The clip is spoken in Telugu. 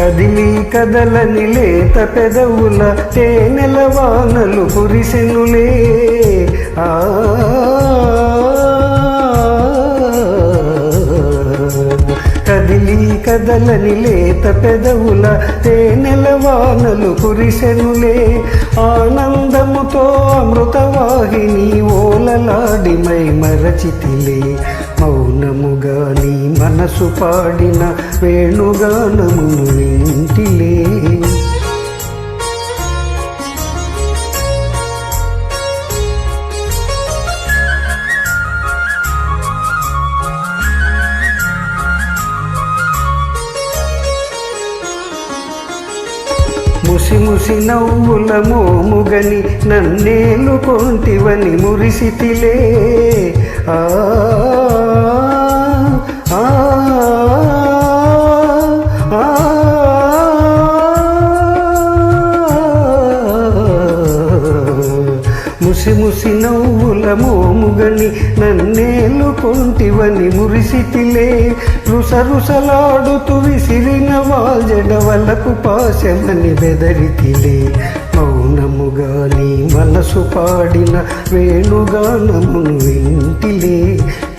కదిలి కదలని లేత పెదవుల తేనెల వానలు కురిసెనులే. ఆ. కదిలి కదలని లేత పెదవుల తేనెల వానలు కురిసెనులే. ఆనందముతో అమృతవాహిని ఓలలాడి మై మరచితిలే. మౌనముగా నీ మనసు పాడిన వేణుగానమును వింటిలే ముసి ముసి నవ్వుల మోముగని నన్నేలు కొంటివని మురిసితిలే. ఆ ఆ, ముసి ముసి నవ్వుల మోముగని నన్నేలు కొంటివని మురిసితిలే. రుస రుసలాడుతూ విసిరిన వాజడవలకు పాశమని బెదరితిలే. మౌనముగా నీ మనసు పాడిన వేణుగానమును వింటిలే